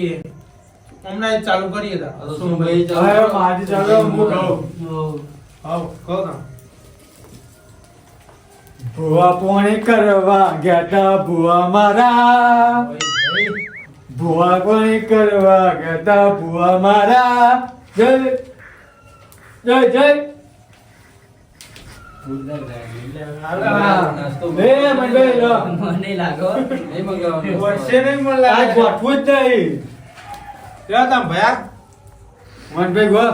છીએ હમણાં ચાલુ કરીએ તા. શું ભાઈ ચાલો મારી ચાલો હું કહું હાવ કહો ના ભુવા પોણી કરવા ગયા તા ભુવા મારા. ભુવા પોણી કરવા ગયા તા ભુવા મારા. જય જય જય. મને લાગો નહીં મંગાવવાનો. વર્ષે નહીં મળે. આ ગોઠવું જ નહીં. કેવા તા ભયા મનભાઈ ગો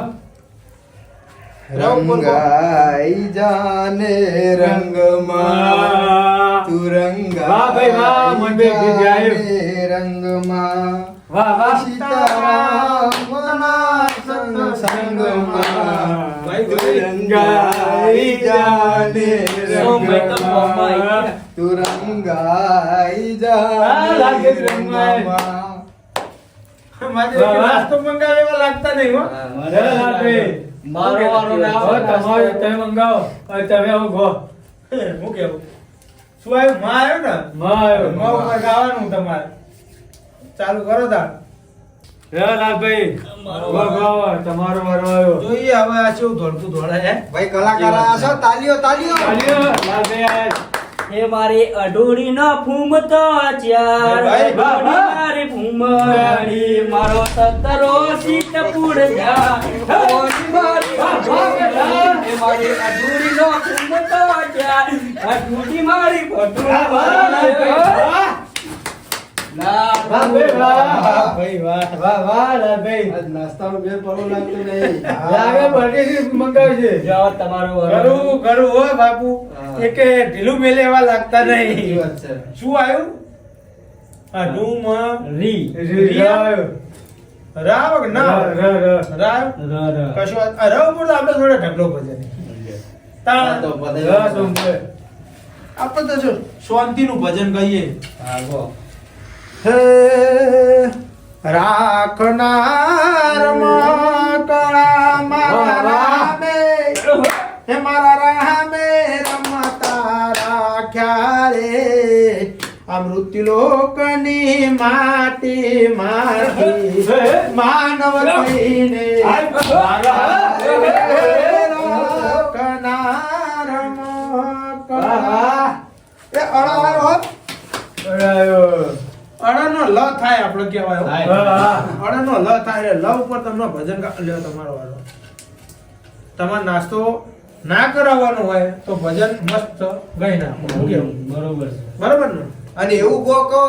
રંગાઈ જાને રંગમાં તું રંગાઈ વાહ ભાઈ વાહ, મનભાઈ ગીત ગાયું. રંગમાં વાહ વાહ સીતારામના સંગ સંગમાં ભાઈ, તું ભાઈ. રંગાઈ જાને. રંગમાં તું રંગાઈ આ લાગે જાને. રંગમાં. નાસ્તો મંગાવે એવા લાગતા નહીં હો. મારો વારો ના તમારો તમે મંગાવો તમે આવો ગો હું કેવું? શું આવ્યું? માં આવ્યો ને? માં આવ્યો. માં ઉપર ગાવાનું તમારે. ચાલુ કરો તા જય લાલભાઈ તમારો વારો. આવ્યો. જોઈએ હવે આ શું ધોળતું ધોળાય હે. ભાઈ કલાકાર આયા છો? તાલીઓ તાલીઓ. ચાલ્યો લાલભાઈ હે મારી અઢોડી ના ફૂમતો ચાર મારી ફૂમડી મારો સતરો સીત પુડ જા મારી અઢોડી નો ફૂમતો ચાર. અઢોડી મારી. વાહ, ઢીલું મેલે એવા લાગતા નહીં શું આવ્યું રી રી, રાવ. ના. રાવ. કશો રવ તો આપણે થોડો ઢગલો ભજે આ તો. આપણે તો શાંતિનું ભજન કહીએ હે રાખનાર કળા મારા રામે. હે. મારા રામે રમતા રાખ્યા રે. આ મૃત્યુલોકની માટી માટી માનવ થઈને રાખનાર કળા એ અળાવાળો અડાયો. અડાનો લ થાય આપણે કહેવાય. હો. હા, હા. અડાનો લ થાય એટલે લ ઉપર તમને ભજન લ્યો તમારો વાળો તમારે નાસ્તો ના કરાવવાનો હોય તો ભજન મસ્ત ગઈ નાખો. બરોબર છે. બરાબર ને? અને એવું કહો કહો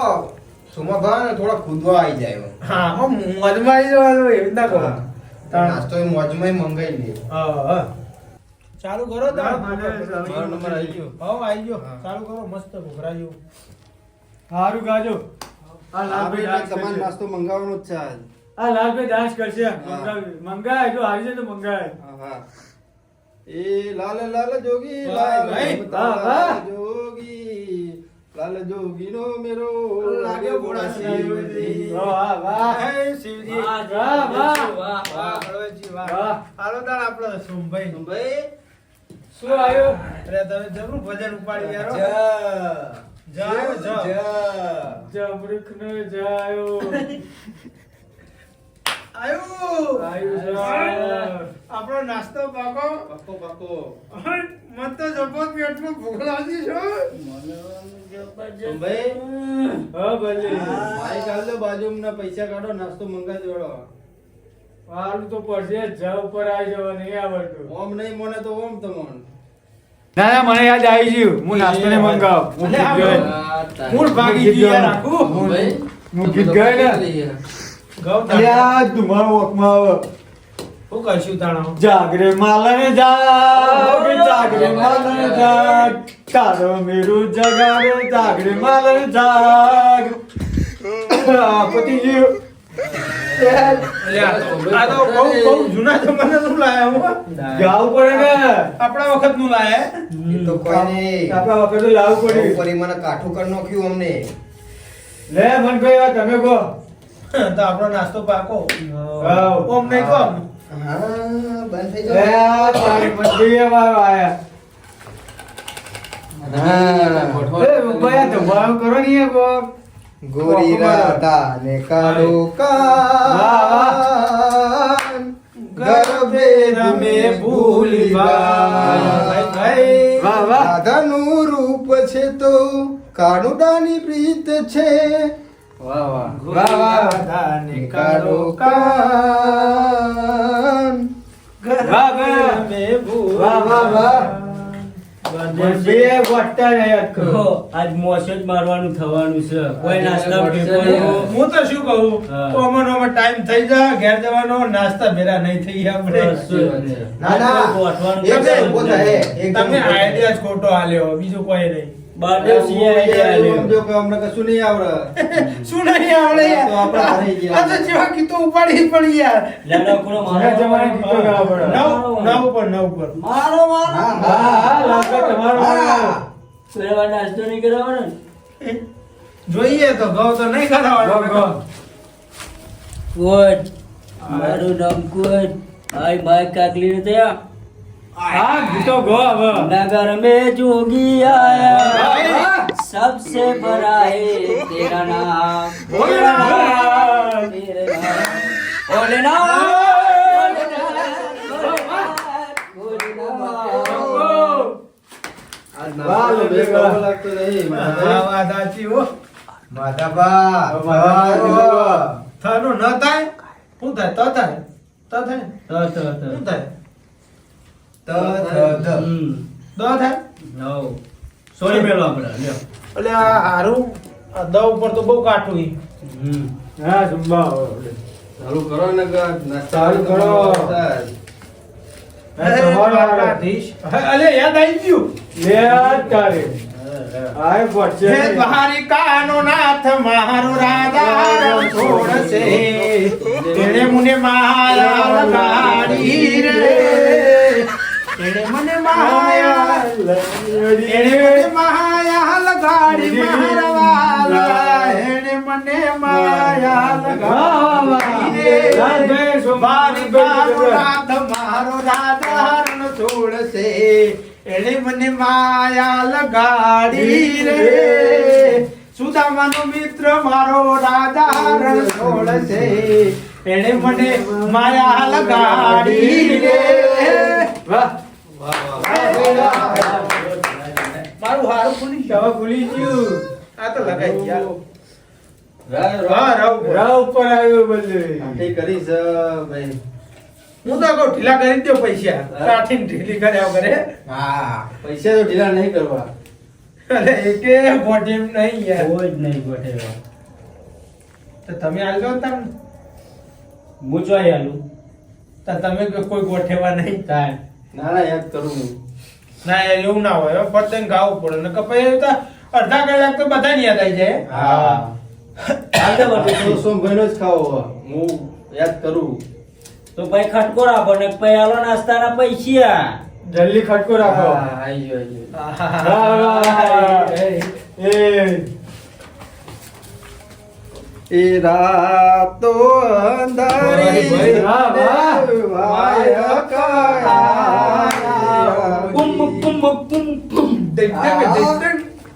સુમાભાઈ થોડા ખુદવા આવી જાય હા મોજમાં આવી જવાનું એવી રીતના કહો. નાસ્તો એ મોજમાં મંગાઈ લે. હા, હા. ચાલુ કરો નંબર આવી ગયો. ભાવ આવી ગયો. ચાલુ કરો મસ્ત ઘૂઘરા સારું હારું ગાજો. આ લાલભાઈ તમારે નાસ્તો મંગાવવાનો જ છે આજ. આ લાલભાઈ ડાન્સ કરશે મંગાય જો આવી જાય તો મંગાય હા, હા. એ લાલ લાલ જોગી લાલ. જોગી લાલ જોગી નો મેરો લાગે ભોળા શિવજી. વાહ વાહ શિવજી. વાહ, વાહ, વાહ. વાહ. હળવેજી. હાલો તાણ આપણો સોમભાઈ ભાઈ શું આવ્યો અરે તમે જરૂર ભજન ઉપાડી યાર હો. જા જાઓ, જાઓ. જ જમરૂખ ને જાયો આયુ. આયુ આપણો નાસ્તો પાકો? પાકો પાકો. મન તો જબરદસ્ત પેટમાં ભૂખ લાગી છે. ભાઈ હા ભલે. ભાઈ કાલે બાજુમાં પૈસા કાઢો નાસ્તો મંગાવી દેવડો હારું તો પડશે જ જા ઉપર આવી જવા નહીં આવડતું. ઓમ નહીં મને તો ઓમ તમોન ના ના મને યાદ આવી ગયું. હું નાસ્તો ને મંગાવ. હું ગીત ગયો. હું ભાગી ગયું. યાર આખું. ભાઈ, હું ગીત ગયો ને ગૌ તમારો વખમાં આવે. શું કરશું તાણો? જાગરે માલને જાગ જાગરે માલને જાગ. તારો મેરું જગાડે જાગરે માલને જાગ. આ ગયો. આ તો- બહુ બહુ જૂના જમાનાનું લાયા હો. ગાવું પડે ને. આપણા વખતનું લાયા તો કોઈ નહીં. આપણા વખતે લાવવું પડ્યું ઉપરી મને કાઠું કરી નાખ્યું અમને. લે મનભાઈ આ તમે કહો. તો આપણો નાસ્તો પાકો. ઓમ નહીં કહો હા બંધ થઈ જાય આ તારી આયા. હા. એ ભાઈ આ કરો ને એ કોક. ગોરી રાધા ને કાળો કાન. ગરબે રમે ભૂલવા વાહ વાહ. રાધાનું રૂપ છે તો કાળુડાની પ્રીત છે. વાહ વાહ. વાહ વાહ. રાધાને કાળો કાન. વાહ વાહ. વાહ વાહ વાહ. બે વટ્ટા ને કરો. આજ મોસે મારવાનું થવાનું છે. કોઈ નાસ્તા હું તો શું કહું? અમનો અમે ટાઈમ થઈ જાય ઘેર જવાનો નાસ્તા ભેરા નહીં થઈ આપણે. ના ના. એક છે. ઊભો થાય એક તમે આઈડિયા ખોટો આલ્યો બીજું કોઈ નહીં. જોઈએ તો ગૌ તો નહીં કરાવવાનો ગો, ગો. મારું નામ કોચ આય માય કાકલી ને ત્યાં હા ગીતો ગો હવે नगर में जोगी आया वाह! सबसे बड़ा है तेरा नाम तेरा नाम तेरे नाम भोलेनाथ भोलेनाथ આજ નાસ્તો બે કલાક લાગતો નહીં. હા વાત સાચી હો માધાબા, માધાબા. થાનો ન થાય શું થાય તો થાય તો થાય તો તો તો શું થાય ત, ધ ધ. દ થાય? નવ. સોરી પેલો આપણે લ્યો. એટલે આ હારું દ ઉપર તો બહુ કાઠું ઈ. હા જુમ્બા ચાલુ કરો ને ચાલુ કરો. અલે યાદ આવી ગયું? લે આ તારે આય વચ્ચે. હે દ્વારિકાનો નાથ મારો રાધા છોડશે. તેણે મને માયા લગાડી રે. તેણે મને માયા એણે મને માયા લગાડી મારવાલા એણે મને માયા લગાડી. રે રાજભાઈ, સોમવારે દ્વારિકાનો નાથ મારો રાધા રમ છોડશે. એણે મને માયા લગાડી રે. સુદામાનો મિત્ર મારો રાધા રણ છોડશે. એણે મને માયા લગાડી રે. વાહ. મારું હારું ખુલી ગયું. હવે ભૂલી ગયું. આ તો લગાઈ ગયા. રા ઉપર. આવ્યો બદલે કરી કરીશ, ભાઈ. હું તો કહું ઢીલા કરી દો પૈસા. કાઠીને ઢીલી કર્યા કરે હા, પૈસા તો ઢીલા નહીં કરવા. અરે એકે નહીં યાર. કોઈ જ નહીં ગોઠેવા. તો તમે આલજો તમે. હું આલું. તો તમે કોઈ ગોઠેવા નહીં. તાર ના ના યાદ કરું હું. ના યાર એવું ના હોય હો. ગાવું પડે. ને કપાઈ તો અડધા કલાક તો બધાને યાદ આવી જાય. હા. આગળ તો જ ખાવો હું. યાદ કરું. તો ભાઈ ખટકો રાખો ને પછી આલો નાસ્તાના પૈસા. જલ્દી ખટકો રાખો. હા, આઈ ગયો, આઈ ગયો. વાહ, વાહ, વાહ. એ. એ રાતો અંધારી વાહ, વાહ. કુમ કુમ દે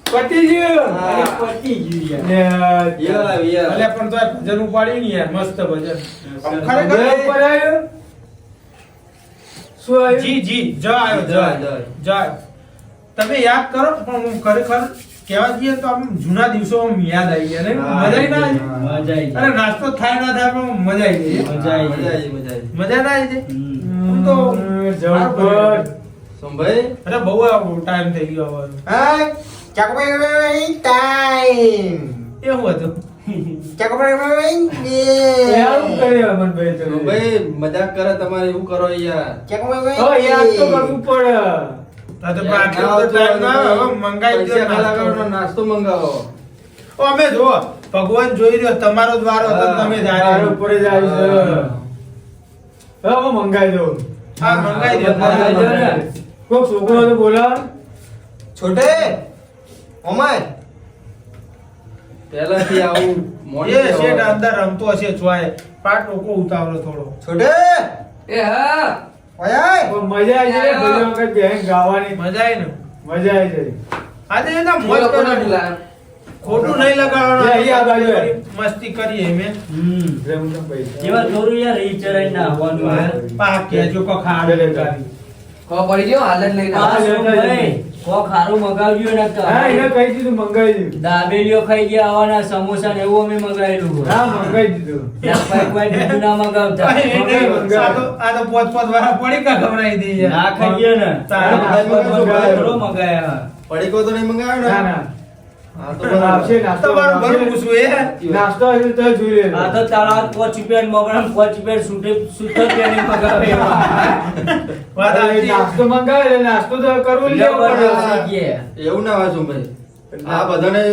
પટી ગયું અરે પતી ગયું યાર યાર યાર અલે પણ તોય ભજન ઉપાડ્યું ને યાર મસ્ત ભજન ખરેખર ઉપર આવ્યો શું આવ્યું જી જી જ આવ્યો જ જ. તમે યાદ કરો પણ હું ખરેખર કહેવા જઈએ તો આમ જૂના દિવસો યાદ આવી ગયા ને મજા ના. મજા આવી અરે નાસ્તો થાય ના થાય પણ મજા આવી ગઈ. મજા આવી મજા આવી, મજા ના આવી જાય તો જળપટ સોમભાઈ? અરે બહુ ટાઈમ થઈ ગયો હવે હા? ચાકુભાઈ ટાઈમ એવું હતું? ચાકુભાઈ એ આવું કરે અમનભાઈ તો ભાઈ મજાક કરે તમારે એવું કરો યાર દો નાસ્તો. મંગાવો. અમે જો ભગવાન જોઈ રહ્યો તમારો દ્વારો હતો તમે જાય ઉપર જ આવી હવે મંગાઈ દઉં. હા મંગાઈ દો. દો. કોક છોકરો તો બોલા. છોટે ઓમાય. પહેલાથી આવું મોડે એ શેઠ અંદર રમતો હશે ચોય પાટ ઓકો ઉતાવળો થોડો. છોટે. એ હા. ઓય મજા આવી જાય બધી વખત બેન ગાવાની. મજા આવી ને. મજા આવી જાય. આજે એના મોજ કરો ખોટું નહીં લગાડવાનું. લે, આ બાજુ મસ્તી કરીએ મેં હમ એવા થોડું યાર ઈ ચરાઈ ના હે. પા કેજો કો ખાડે લે પડી ગયો? લઈને મગાવ્યું ને તો. હા એને કહી દીધું મંગાવી દીધું દાબેલીઓ ખાઈ ગયા આવાના સમોસા ને એવું અમે મગાવેલું હા મંગાવી દીધું. કોઈ કોઈ ના મગાવતા. આ તો આ તો પોત પોત વાળા પડી કા ખવડાવી દઈએ. ના ખાઈએ ને. તારા નાસ્તો મંગાવ્યો. થોડો મગાયા પડીકો તો નહીં મંગાવ્યો ના? ને ના. નાસ્તો તમારું ભરું આવશે. પૂછવું એ નાસ્તો તો જોઈ લેજો. આ તો તારા પોચ રૂપિયા પોચ રૂપિયા મગાવે. નાસ્તો મંગાવે નાસ્તો તો કરવું લેવો પડે. એવું ના હોય ભાઈ આ બધાને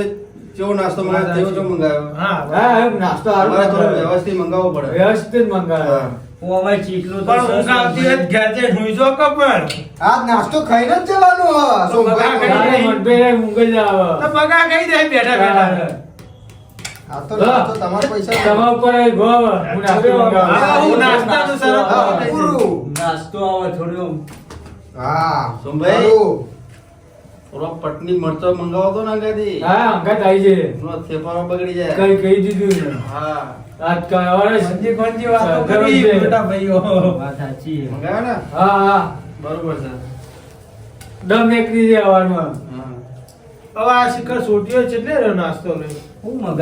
કેવો નાસ્તો મંગાવ્યો તેવો જો મંગાવ્યો હા હા નાસ્તો મંગાવે. વ્યવસ્થિત મંગાવવો પડે વ્યવસ્થિત મંગાવે અમે ચીકલું તો પણ ઊંઘ આવતી હોય ઘેર જઈને હુઈ જાઓ કે આજ નાસ્તો ખાઈને જ જવાનું હા તો બગા સોમભાઈ ખાઈ હા, મનભેર ઊંઘ જ આવે. તો બગા કઈ દે બેઠા બેઠા. આ તો નાસ્તો તમારા પૈસા તમારા ઉપર જ ભાવ. હું નાસ્તો. હા. નાસ્તો આવે થોડો હા સોમભાઈ? પટની મરચો મંગાવો તો ના ગાદી હા અંગાત આવી છે. નો થેપારો બગડી જાય. કઈ કહી દીધું હા. આજ કા અરે સંજી કોણજી વાત કરી છે. મોટા ભાઈઓ. વાત સાચી મંગાવ ને? હા હા. બરોબર છે. દમ એકલી છે હવારમાં હા. હવે આ શિખર સોટીઓ છે એટલે નાસ્તો લઈ હું મગા